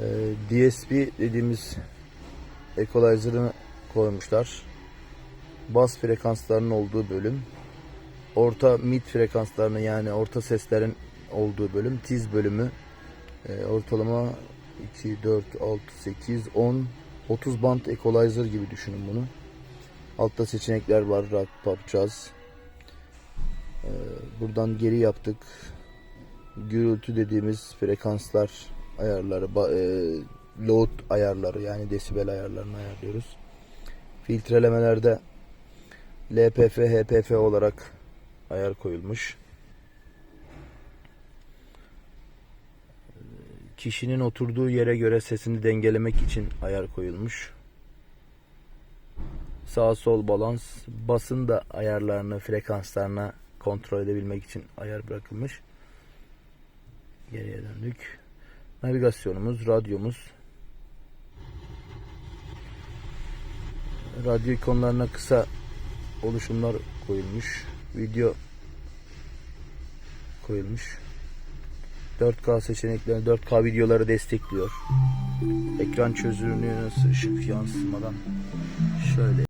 Ee, DSP dediğimiz equalizer'ını koymuşlar. Bas frekanslarının olduğu bölüm. Orta mid frekanslarının yani orta seslerin olduğu bölüm. Tiz bölümü. Ee, ortalama 2, 4, 6, 8, 10, 30 band equalizer gibi düşünün bunu. Altta seçenekler var. Rock, pop, jazz. Buradan geri yaptık. Gürültü dediğimiz frekanslar ayarları, e, load ayarları yani desibel ayarlarını ayarlıyoruz. Filtrelemelerde LPF, HPF olarak ayar koyulmuş. Kişinin oturduğu yere göre sesini dengelemek için ayar koyulmuş. Sağ sol balans, basın da ayarlarını, frekanslarına kontrol edebilmek için ayar bırakılmış. Geriye döndük. Navigasyonumuz, radyomuz. Radyo ikonlarına kısa oluşumlar koyulmuş. Video koyulmuş. 4K seçenekleri 4K videoları destekliyor. Ekran çözünürlüğü nasıl ışık yansımadan şöyle